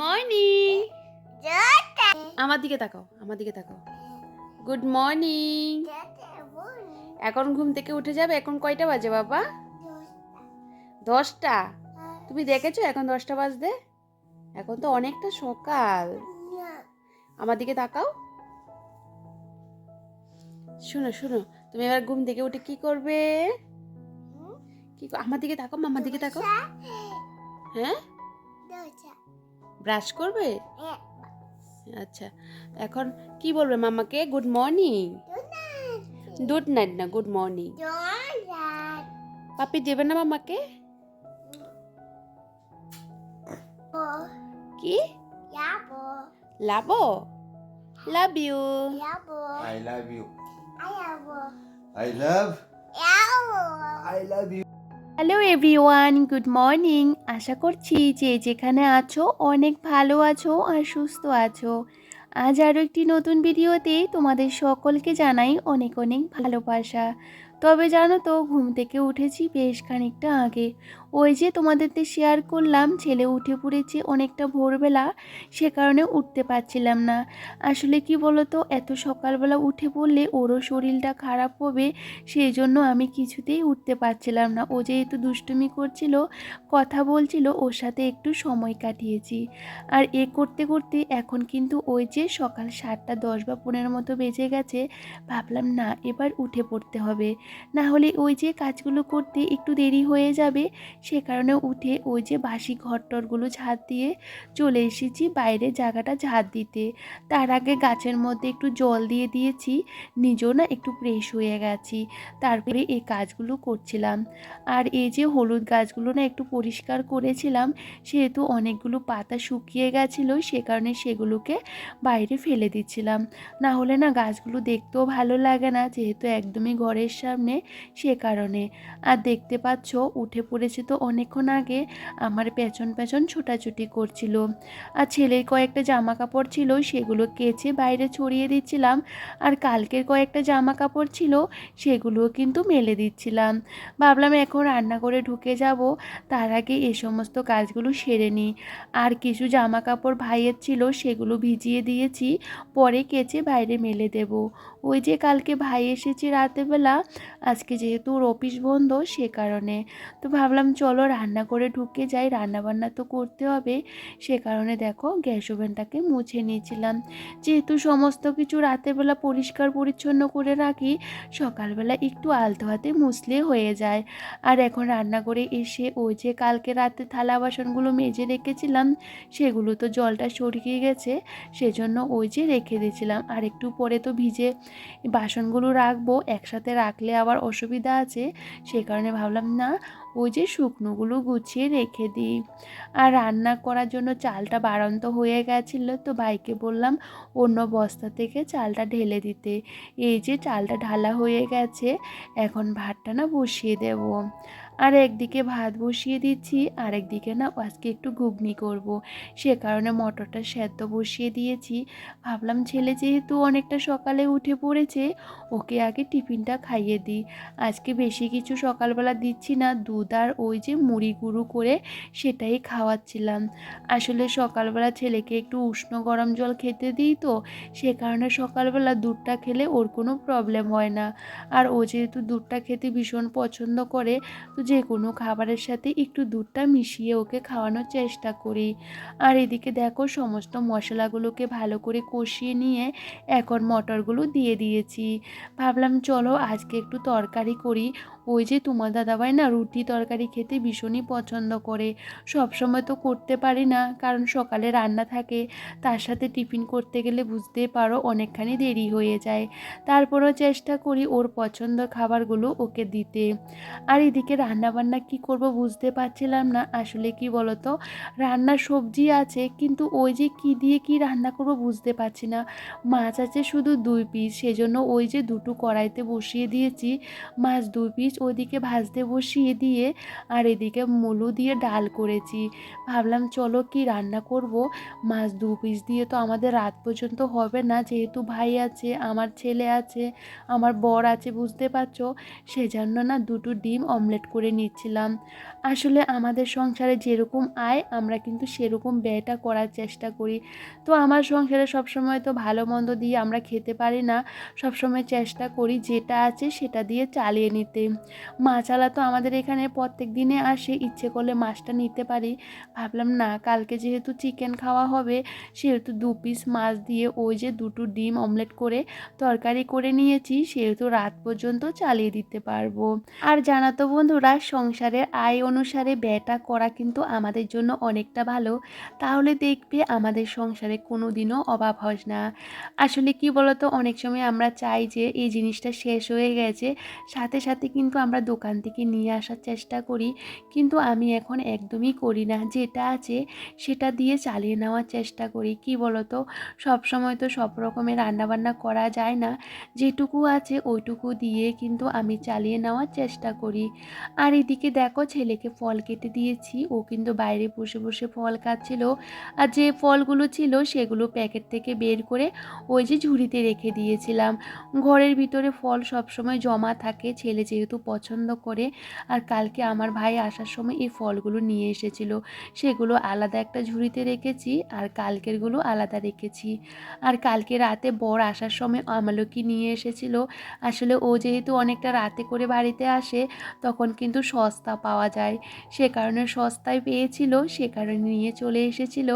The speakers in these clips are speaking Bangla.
মর্নিং আমার দিকে তাকাও আমার দিকে তাকাও। গুড মর্নিং এখন ঘুম থেকে উঠে যাবে? এখন কয়টা বাজে বাবা? দশটা। তুমি দেখেছ এখন দশটা বাজতে? এখন তো অনেকটা সকাল। আমার দিকে তাকাও। শোনো শোনো তুমি এবার ঘুম থেকে উঠে কি করবে? কি আমার দিকে তাকাও আমার দিকে তাকাও। হ্যাঁ? ব্রাশ করবে? আচ্ছা এখন কি বলবে মামাকে? গুড মর্নিং গুড নাইট না গুড মর্নিং পাপি দেবে না মামাকে? কি? লাবো। Love you I love you. I love. I love you. Hello everyone good morning আশা করছি যে যেখানে আছো অনেক ভালো আছো আর সুস্থ আছো। আজ আরও একটি নতুন ভিডিওতে তোমাদের সকলকে জানাই অনেক অনেক ভালোবাসা। তবে জানো তো, ঘুম থেকে উঠেছি বেশ খানিকটা আগে। ওই যে তোমাদেরকে শেয়ার করলাম, ছেলে উঠে পড়েছে অনেকটা ভোরবেলা, সে কারণে উঠতে পারছিলাম না। আসলে কি বলতো, এত সকালবেলা উঠে পড়লে ওরও শরীরটা খারাপ হবে, সেই জন্য আমি কিছুতেই উঠতে পারছিলাম না। ও যেহেতু দুষ্টুমি করছিল, কথা বলছিল, ওর সাথে একটু সময় কাটিয়েছি। আর এ করতে করতে এখন কিন্তু ওই যে সকাল সাতটা দশ বা পনেরো মতো বেজে গেছে, ভাবলাম না, এবার উঠে পড়তে হবে। না হলে ওই যে কাজগুলো করতে একটু দেরি হয়ে যাবে সে কারণে উঠে ওই যে বাসি ঘরটরগুলো ঝাড় দিয়ে চলে এসেছি বাইরে জায়গাটা ঝাড় দিতে। তার আগে গাছের মধ্যে একটু জল দিয়ে দিয়েছি, নিজেও না একটু ফ্রেশ হয়ে গেছি। তারপরে এই কাজগুলো করছিলাম। আর এই যে হলুদ গাছগুলো না একটু পরিষ্কার করেছিলাম, সেহেতু অনেকগুলো পাতা শুকিয়ে গেছিল, সে কারণে সেগুলোকে বাইরে ফেলে দিচ্ছিলাম। না হলে না গাছগুলো দেখতেও ভালো লাগে না, যেহেতু একদমই ঘরের সামনে সে কারণে। আর দেখতে পাচ্ছ, উঠে পড়েছে তো অনেকক্ষণ আগে আমার পেছন পেছন ছোটাছুটি করছিল। আর ছেলের কয়েকটা জামা কাপড় ছিল, সেগুলো কেচে বাইরে ছড়িয়ে দিচ্ছিলাম। আর কালকের কয়েকটা জামা কাপড় ছিল, সেগুলোও কিন্তু মেলে দিচ্ছিলাম। ভাবলাম এখন রান্না করে ঢুকে যাব, তার আগে এই সমস্ত কাজগুলো সেরে নিই। আর কিছু জামা কাপড় ভাইয়ের ছিল, সেগুলো ভিজিয়ে দিয়েছি, পরে কেচে বাইরে মেলে দেব। ওই যে কালকে ভাই এসেছে রাতেবেলা, আজকে যেহেতু ওর অফিস বন্ধ সে কারণে। তো ভাবলাম চলো রান্না করে ঢুকে যাই রান্না বান্না তো করতে হবে। সে কারণে দেখো গ্যাস ওভেনটাকে মুছে নিয়েছিলাম। যেহেতু সমস্ত কিছু রাতেরবেলা পরিষ্কার পরিচ্ছন্ন করে রাখি, সকালবেলা একটু আলতো হাতে মুছলে হয়ে যায়। আর এখন রান্না করে এসে ওই যে কালকে রাতে থালা বাসনগুলো মেজে রেখেছিলাম, সেগুলো তো জলটা সরিয়ে গেছে, সেজন্য ওই যে রেখে দিয়েছিলাম। আর একটু পরে তো ভিজে বাসনগুলো রাখব, একসাথে রাখলে আবার অসুবিধা আছে। সে কারণে ভাবলাম, না, ওই যে শুকনোগুলো গুছিয়ে রেখে দিই। আর রান্না করার জন্য চালটা বাড়ন্ত হয়ে গেছিল তো ভাইকে বললাম, অন্য বস্তা থেকে চালটা ঢেলে দিতে। এই যে চালটা ঢালা হয়ে গেছে, এখন ভাতটা না বসিয়ে দেব। আর একদিকে ভাত বসিয়ে দিচ্ছি আর একদিকে না আজকে একটু ঘুগনি করব। সে কারণে মটরটা সেদ্ধ বসিয়ে দিয়েছি। ভাবলাম ছেলে যেহেতু অনেকটা সকালে উঠে পড়েছে, ওকে আগে টিফিনটা খাইয়ে দিই। আজকে বেশি কিছু সকালবেলা দিচ্ছি না, দুধ আর ওই যে মুড়ি গুঁড়ো করে সেটাই খাওয়াচ্ছিলাম। আসলে সকালবেলা ছেলেকে একটু উষ্ণ গরম জল খেতে দিই তো, সে কারণে সকালবেলা দুধটা খেলে ওর কোনো প্রবলেম হয় না। আর ও যেহেতু দুধটা খেতে ভীষণ পছন্দ করে, তো যে কোনো খাবারের সাথে একটু দুধটা মিশিয়ে ওকে খাওয়ানোর চেষ্টা করি। আর এদিকে দেখো সমস্ত মশলাগুলোকে ভালো করে কষিয়ে নিয়ে এখন মটরগুলো দিয়ে দিয়েছি। ভাবলাম চলো আজকে একটু তরকারি করি। ওই যে তোমার দাদাভাই না রুটি তরকারি খেতে ভীষণই পছন্দ করে। সব সময় তো করতে পারি না, কারণ সকালে রান্না থাকে। তার সাথে টিফিন করতে গেলে বুঝতেই পারো অনেকখানি দেরি হয়ে যায়। তারপরেও চেষ্টা করি ওর পছন্দ খাবারগুলো ওকে দিতে। আর এদিকে রান্নাবান্না কি করব বুঝতে পারছিলাম না, আসলে কি বলতো? রান্না সবজি আছে, কিন্তু ওই যে কি দিয়ে কি রান্না করব বুঝতে পারছি না। মাছ আছে শুধু দুই পিস, সেজন্য ওই যে দুটো কড়াইতে বসিয়ে দিয়েছি। মাছ দুই পিস ওইদিকে ভাজতে বসিয়ে দিয়ে আর এদিকে মুলো দিয়ে ডাল করেছি। ভাবলাম, চলো কি রান্না করব? মাছ দু পিস দিয়ে তো আমাদের রাত পর্যন্ত হবে না। যেহেতু ভাই আছে, আমার ছেলে আছে, আমার বর আছে, বুঝতে পারছ? সেজন্য না দুটো ডিম অমলেট করে নিচ্ছিলাম। আসলে আমাদের সংসারে যেরকম আয়, আমরা কিন্তু সেরকম ব্যয়টা করার চেষ্টা করি। তো আমার সংসারে সবসময় তো ভালো মন্দ দিয়ে আমরা খেতে পারি না। সবসময় চেষ্টা করি যেটা আছে সেটা দিয়ে চালিয়ে নিতে। মাছালা তো আমাদের এখানে প্রত্যেক দিনে আসে, ইচ্ছে করলে মাছটা নিতে পারি। ভাবলাম, না, কালকে যেহেতু চিকেন খাওয়া হবে, সেহেতু দু পিস মাছ দিয়ে ওই যে দুটো ডিম অমলেট করে তরকারি করে নিয়েছি, সেহেতু রাত পর্যন্ত চালিয়ে দিতে পারব। আর জানা তো বন্ধুরা, সংসারের আয় অনুসারে ব্যয়টা করা কিন্তু আমাদের জন্য অনেকটা ভালো। তাহলে দেখবে আমাদের সংসারে কোনো দিনও অভাব হয় না। আসলে কি বলতো, অনেক সময় আমরা চাই যে এই জিনিসটা শেষ হয়ে গেছে, সাথে সাথে কিন্তু আমরা দোকান থেকে নিয়ে আসার চেষ্টা করি। কিন্তু আমি এখন একদমই করি না। যেটা আছে সেটা দিয়ে চালিয়ে নেওয়ার চেষ্টা করি। কি বলতো? সময় তো সব রকমের রান্নাবান্না করা যায় না। যেটুকু আছে ওইটুকু দিয়ে কিন্তু আমি চালিয়ে নেওয়ার চেষ্টা করি। আর এদিকে দেখো ছেলেকে ফল কেটে দিয়েছি। ও কিন্তু বাইরে বসে বসে ফল খাচ্ছিল। আর যে ফলগুলো ছিল সেগুলো প্যাকেট থেকে বের করে ওই যে ঝুড়িতে রেখে দিয়েছিলাম। ঘরের ভিতরে ফল সবসময় জমা থাকে। ছেলে যেহেতু পছন্দ করে। আর কালকে আমার ভাই আসার সময় এই ফলগুলো নিয়ে এসেছিল। সেগুলো আলাদা একটা ঝুড়িতে রেখেছি আর কালকেরগুলো আলাদা রেখেছি। আর কালকে রাতে বর আসার সময় আমলকি নিয়ে এসেছিল। আসলে ও যেহেতু অনেকটা রাতে করে বাড়িতে আসে, তখন কিন্তু সস্তা পাওয়া যায়। সে কারণে সস্তায় পেয়েছিল, সে কারণে নিয়ে চলে এসেছিল।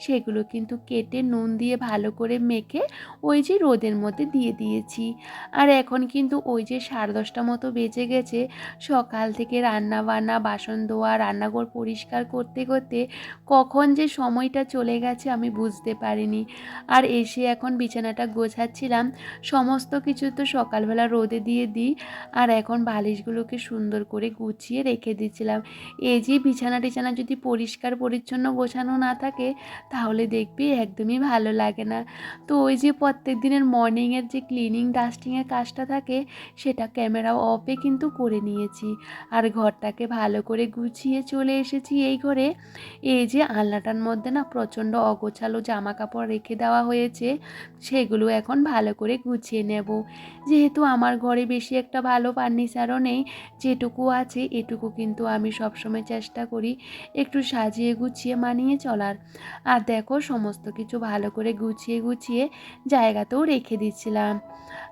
সেগুলো কিন্তু কেটে নুন দিয়ে ভালো করে মেখে ওই যে রোদের মধ্যে দিয়ে দিয়েছি। আর এখন কিন্তু ওই যে সাড়ে দশটা মতো বেজে গেছে। সকাল থেকে রান্না বান্না বাসন ধোয়া, রান্নাঘর পরিষ্কার করতে করতে কখন যে সময়টা চলে গেছে আমি বুঝতে পারিনি। আর এসে এখন বিছানাটা গোছাচ্ছিলাম। সমস্ত কিছু তো সকালবেলা রোদে দিয়ে দিই। আর এখন বালিশগুলোকে সুন্দর করে গুছিয়ে রেখে দিচ্ছিলাম। এই যে বিছানা টিছানা যদি পরিষ্কার পরিচ্ছন্ন গোছানো না থাকে, তাহলে দেখবি একদমই ভালো লাগে না। তো ওই যে প্রত্যেক দিনের মর্নিংয়ের যে ক্লিনিং ডাস্টিংয়ের কাজটা থাকে, সেটা ক্যামেরা অফে কিন্তু করে নিয়েছি। আর ঘরটাকে ভালো করে গুছিয়ে চলে এসেছি এই ঘরে। এই যে আলনাটার মধ্যে না প্রচণ্ড অগোছালো জামা কাপড় রেখে দেওয়া হয়েছে, সেগুলো এখন ভালো করে গুছিয়ে নেব। যেহেতু আমার ঘরে বেশি একটা ভালো ফার্নিচারও নেই, যেটুকু আছে এটুকু কিন্তু আমি সবসময় চেষ্টা করি একটু সাজিয়ে গুছিয়ে মানিয়ে চলার। আর দেখো, সমস্ত কিছু ভালো করে গুছিয়ে গুছিয়ে জায়গাতেও রেখে দিচ্ছিলাম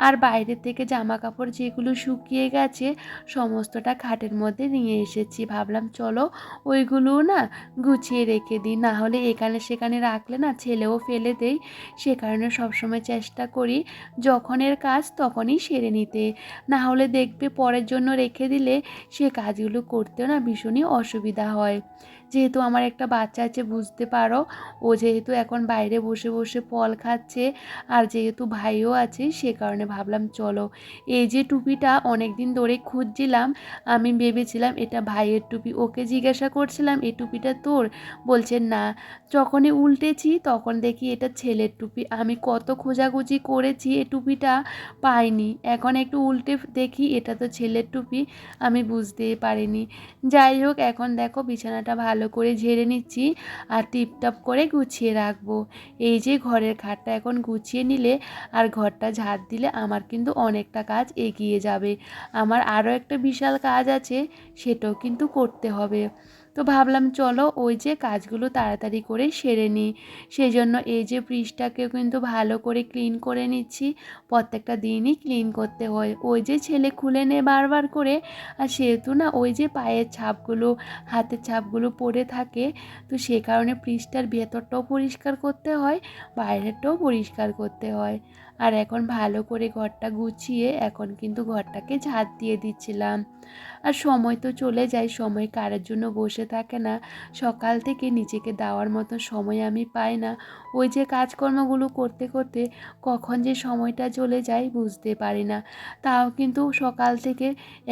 আর বাইরে থেকে জামা কাপড় যেগুলো শুকিয়ে গেছে, সমস্তটা খাটের মধ্যে নিয়ে এসেছি। ভাবলাম, চলো ওইগুলোও না গুছিয়ে রেখে দিই। না হলে এখানে সেখানে রাখলে না ছেলেও ফেলে দেই সে কারণে সবসময় চেষ্টা করি যখনের কাজ তখনই সেরে নিতে। না হলে দেখবে পরের জন্য রেখে দিলে সে কাজগুলো করতেও না ভীষণই অসুবিধা হয়। যেহেতু আমার একটা বাচ্চা আছে, বুঝতে পারো। ও যেহেতু এখন বাইরে বসে বসে ফল খাচ্ছে আর যেহেতু ভাইও আছে, সে কারণে ভাবলাম চলো। এই যে টুপিটা অনেক দিন ধরে খুঁজছিলাম, আমি ভেবেছিলাম এটা ভাইয়ের টুপি। ওকে জিজ্ঞাসা করছিলাম, এই টুপিটা তোর? বলছে, না। যখনই উল্টেছি, তখন দেখি এটা ছেলের টুপি। আমি কত খোঁজাখুঁজি করেছি এই টুপিটা পাইনি। এখন একটু উল্টে দেখি এটা তো ছেলের টুপি, আমি বুঝতেই পারিনি। যাই হোক, এখন দেখো বিছানাটা ভালো করে ঝেড়ে নিচ্ছি আর টিপটপ করে গুছিয়ে রাখব। এই যে ঘরের খাটটা এখন গুছিয়ে নিলে আর ঘরটা ঝাড় দিলে আমার কিন্তু অনেকটা কাজ এগিয়ে যাবে। আমার আরও একটা বিশাল কাজ আছে, সেটাও কিন্তু করতে হবে। তো ভাবলাম, চলো ওই যে কাজগুলো তাড়াতাড়ি করে সেরে নিই। সেই জন্য এই যে ফ্রিজটাকেও কিন্তু ভালো করে ক্লিন করে নিচ্ছি। প্রত্যেকটা দিনই ক্লিন করতে হয়। ওই যে ছেলে খুলে নে বারবার করে, আর সেহেতু না ওই যে পায়ের ছাপগুলো, হাতের ছাপগুলো পড়ে থাকে, তো সে কারণে ফ্রিজটার ভেতরটাও পরিষ্কার করতে হয়, বাইরেরটাও পরিষ্কার করতে হয়। আর এখন ভালো করে ঘরটা গুছিয়ে এখন কিন্তু ঘরটাকে ঝাঁট দিয়ে দিচ্ছিলাম। আর সময় তো চলে যায়, সময় কারের জন্য বসে থাকে না। সকাল থেকে নিজেকে দেওয়ার মতো সময় আমি পাই না। ওই যে কাজকর্মগুলো করতে করতে কখন যে সময়টা চলে যায় বুঝতে পারি না। তাও কিন্তু সকাল থেকে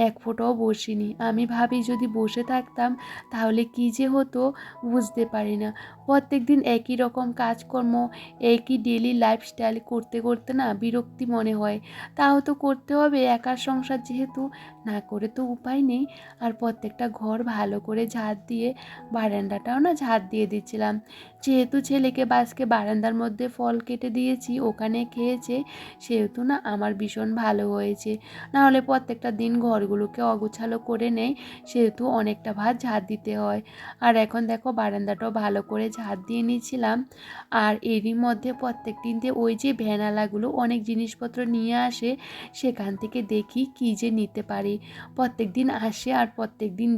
এক ফোঁটাও বসিনি। আমি ভাবি যদি বসে থাকতাম তাহলে কী যে হতো বুঝতে পারি না। প্রত্যেক দিন একই রকম কাজকর্ম, একই ডেলি লাইফস্টাইল করতে করতে না বিরক্তি মনে হয়। তাও তো করতে হবে, একার সংসার যেহেতু না করে তো উপায় নেই। আর প্রত্যেকটা ঘর ভালো করে ঝাঁট দিয়ে বারান্দাটাও না ঝাঁট দিয়ে দিচ্ছিলাম। যেহেতু ছেলেকে বাসকে বারান্দার মধ্যে ফল কেটে দিয়েছি, ওখানে খেয়েছে, সেহেতু না আমার ভীষণ ভালো হয়েছে। নাহলে প্রত্যেকটা দিন ঘরগুলোকে অগোছালো করে নেয় সেহেতু অনেকটা ভাত ঝাঁট দিতে হয়। আর এখন দেখো বারান্দাটাও ভালো করে ঝাঁট দিয়ে নিয়েছিলাম আর এরই মধ্যে প্রত্যেক দিনতে ওই যে ভ্যানালাগুলো অনেক জিনিসপত্র নিয়ে আসে, সেখান থেকে দেখি কী যে নিতে পারি। প্রত্যেক দিন আসে আর প্রত্যেক দিন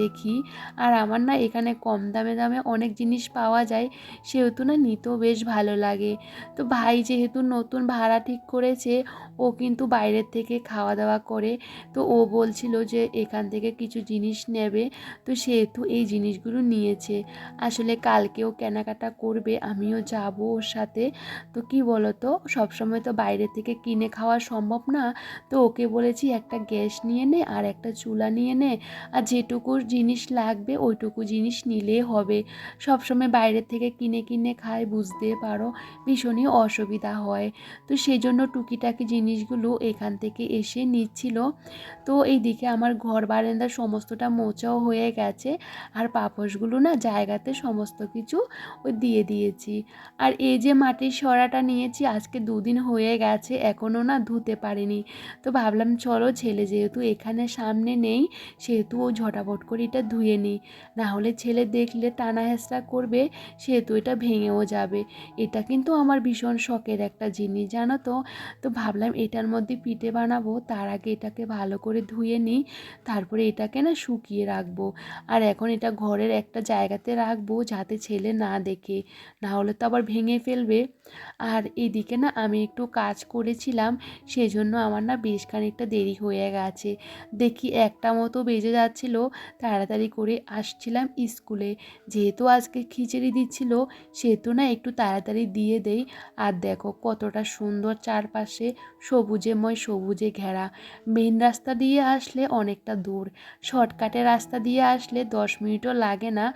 দেখি। আর আমার না এখানে কম দামে দামে অনেক জিনিস পাওয়া যায়, সেহেতু না নিতেও বেশ ভালো লাগে। তো ভাই যেহেতু নতুন ভাড়া ঠিক করেছে, ও কিন্তু বাইরের থেকে খাওয়া দাওয়া করে, তো ও বলছিল যে এখান থেকে কিছু জিনিস নেবে, তো সেহেতু এই জিনিসগুলো নিয়েছে। আসলে কালকেও কেনাকাটা করবে, আমিও যাব ওর সাথে। তো কি বলো তো সবসময় তো বাইরে থেকে কিনে খাওয়া সম্ভব না। তো ওকে বলেছি একটা গ্যাস নিয়ে নে আর একটা চুলা নিয়ে নে। আর যেটুকু জিনিস লাগবে ওইটুকু জিনিস নিলেই হবে। সবসময় বাইরের থেকে কিনে কিনে খায় বুঝতে পারো, ভীষণই অসুবিধা হয়। তো সেই জন্য টুকিটাকি জিনিসগুলো এখান থেকে এসে নিচ্ছিল। তো এইদিকে আমার ঘর বারান্দা সমস্তটা মোচাও হয়ে গেছে। আর পাপোশগুলো না জায়গাতে সমস্ত কিছু দিয়ে দিয়েছি। আর এই যে মাটির সরাটা নিয়েছি, আজকে দুদিন হয়ে গেছে এখনও না ধুতে পারিনি। তো ভাবলাম, চলো ছেলে যেহেতু এখানে সামনে নেই, সেহেতু ও ঝটাপট করে এটা ধুয়ে নিই। নাহলে ছেলে দেখলে টানা হেঁচড়া করবে, সেহেতু এটা ভেঙেও যাবে। এটা কিন্তু আমার ভীষণ শখের একটা জিনিস, জানো তো? তো ভাবলাম এটার মধ্যে পিঠে বানাবো, তার আগে এটাকে ভালো করে ধুয়ে নিই, তারপরে এটাকে না শুকিয়ে রাখব। আর এখন এটা ঘরের একটা জায়গাতে রাখব, যাতে ছেলে না দেখে নাহলে তো আবার ভেঙে ফেলবে। আর এদিকে না আমি একটু কাজ করেছিলাম, সেজন্য আমার না বেশ খানিকটা দেরি হয়ে গেছে। দেখি একটা মতো বেজে যাচ্ছিল। তাড়াতাড়ি করে আসছিলাম স্কুলে। যেহেতু আজকে খিচুড়ি দিচ্ছিল সেহেতু না একটু তাড়াতাড়ি দিয়ে দেই। আর দেখো কতটা সুন্দর চারপাশে সবুজেময় সবুজে ঘেরা। মেন রাস্তা দিয়ে আসলে অনেকটা দূর। শর্টকাটে রাস্তা দিয়ে আসলে দশ মিনিটও লাগে না।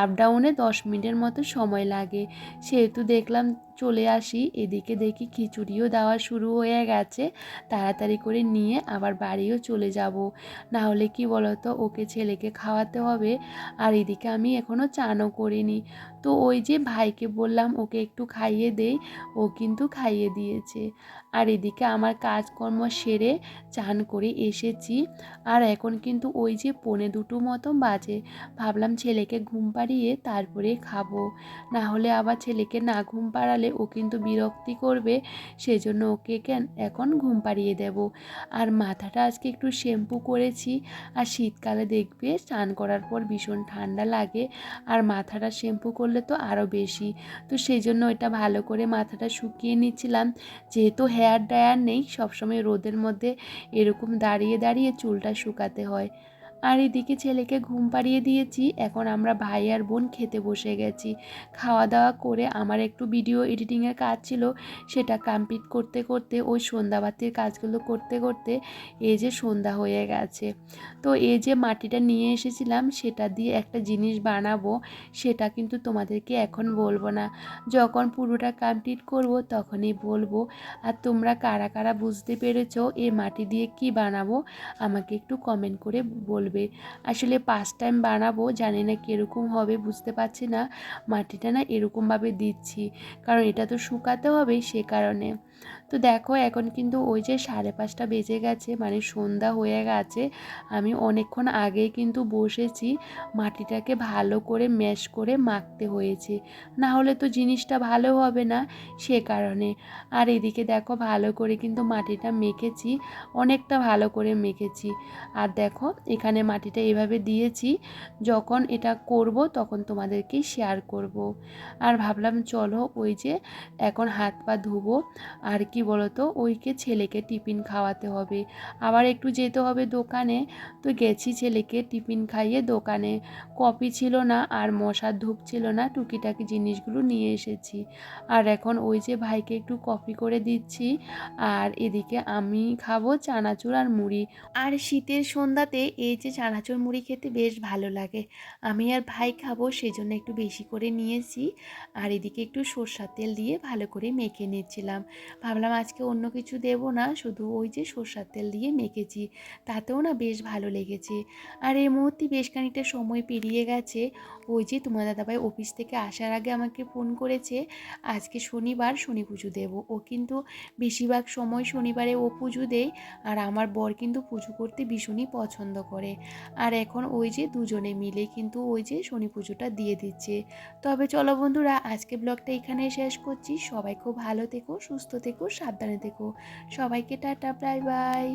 আপ ডাউনে দশ মিনিটের মতো সময় লাগে। সেহেতু দেখলাম চলে আসি। এদিকে দেখি খিচুড়িও দেওয়া শুরু হয়ে গেছে। তাড়াতাড়ি করে নিয়ে আবার বাড়িও চলে যাব। না হলে কি বলতো, ওকে ছেলেকে খাওয়াতে হবে। আর এদিকে আমি এখনও চানও করিনি। তো ওই যে ভাইকে বললাম, ওকে একটু খাইয়ে দেই। ও কিন্তু খাইয়ে দিয়েছে। আর এদিকে আমার কাজকর্ম সেরে চান করে এসেছি। আর এখন কিন্তু ওই যে পনে দুটো মতো বাজে। ভাবলাম ছেলেকে ঘুম পাড়িয়ে তারপরে খাব। না হলে আবার ছেলেকে না ঘুম পাড়ালে ও কিন্তু বিরক্তি করবে। সেজন্য ওকে কেন এখন ঘুম পাড়িয়ে দেব? আর মাথাটা আজকে একটু শ্যাম্পু করেছি। আর শীতকালে দেখবে স্নান করার পর ভীষণ ঠান্ডা লাগে। আর মাথাটা শ্যাম্পু করলে তো আরও বেশি। তো সেই জন্য এটা ভালো করে মাথাটা শুকিয়ে নিচ্ছিলাম। যেহেতু হেয়ার ড্রায়ার নেই। সবসময় রোদের মধ্যে এরকম দাঁড়িয়ে দাঁড়িয়ে চুলটা শুকাতে হয়। আর এদিকে ছেলেকে ঘুম পাড়িয়ে দিয়েছি। এখন আমরা ভাই আর বোন খেতে বসে গেছি। খাওয়া দাওয়া করে আমার একটু ভিডিও এডিটিংয়ের কাজ ছিল। সেটা কমপ্লিট করতে করতে, ওই সন্ধ্যাবাতির কাজগুলো করতে করতে এই যে সন্ধ্যা হয়ে গেছে। তো এই যে মাটিটা নিয়ে এসেছিলাম, সেটা দিয়ে একটা জিনিস বানাবো, সেটা কিন্তু তোমাদেরকে এখন বলব না। যখন পুরোটা কমপ্লিট করব, তখনই বলব। আর তোমরা কারা কারা বুঝতে পেরেছ, এই মাটি দিয়ে কি বানাবো, আমাকে একটু কমেন্ট করে বলবে। করবে। আসলে পাঁচ টাইম বানাবো, জানি না কীরকম হবে, বুঝতে পারছি না। মাটিটা না এরকমভাবে দিচ্ছি, কারণ এটা তো শুকাতে হবে সে কারণে। তো দেখো এখন কিন্তু ওই যে সাড়ে পাঁচটা বেজে গেছে মানে সন্ধ্যা হয়ে গেছে। আমি অনেকক্ষণ আগেই কিন্তু বসেছি, মাটিটাকে ভালো করে ম্যাশ করে মাখতে হয়েছে। না হলে তো জিনিসটা ভালো হবে না সে কারণে। আর এদিকে দেখো ভালো করে কিন্তু মাটিটা মেখেছি, অনেকটা ভালো করে মেখেছি। আর দেখো এখানে মাটিটা এভাবে দিয়েছি, যখন এটা করব তখন তোমাদেরকে শেয়ার করব। আর ভাবলাম চলো ওই যে এখন হাত পা ধুবো, আর কি বলতো? ওইকে ছেলেকে টিফিন খাওয়াতে হবে। আবার একটু যেতে হবে দোকানে। তো গেছি ছেলেকে টিফিন খাইয়ে দোকানে। কপি ছিল না আর মশার ধূপ ছিল না, টুকিটাকি জিনিসগুলো নিয়ে এসেছি। আর এখন ওই যে ভাইকে একটু কপি করে দিচ্ছি। আর এদিকে আমি খাব চানাচুর আর মুড়ি। আর শীতের সন্ধ্যাতে এই যে চানাচুর মুড়ি খেতে বেশ ভালো লাগে। আমি আর ভাই খাব সেই জন্য একটু বেশি করে নিয়েছি। আর এদিকে একটু সর্ষার তেল দিয়ে ভালো করে মেখে নিচ্ছিলাম। ভাবলাম আজকে অন্য কিছু দেব না, শুধু ওই যে সর্ষার তেল দিয়ে মেখেছি। তাতেও না বেশ ভালো লেগেছে। আর এই মুহূর্তে বেশ খানিকটা সময় পেরিয়ে গেছে। ওই যে তোমার দাদাভাই অফিস থেকে আসার আগে আমাকে ফোন করেছে, আজকে শনিবার শনি পুজো দেবো। ও কিন্তু বেশিরভাগ সময় শনিবারে ও পুজো দেয়, আর আমার বর কিন্তু পুজো করতে ভীষণই পছন্দ করে। আর এখন ওই যে দুজনে মিলে কিন্তু ওই যে শনি পুজোটা দিয়ে দিচ্ছে। তবে চলো বন্ধুরা, আজকে ব্লগটা এখানে শেষ করছি। সবাই খুব ভালো থেকো, সুস্থ থেকো সাবধানে থেকো। সবাইকে টাটা বাই বাই।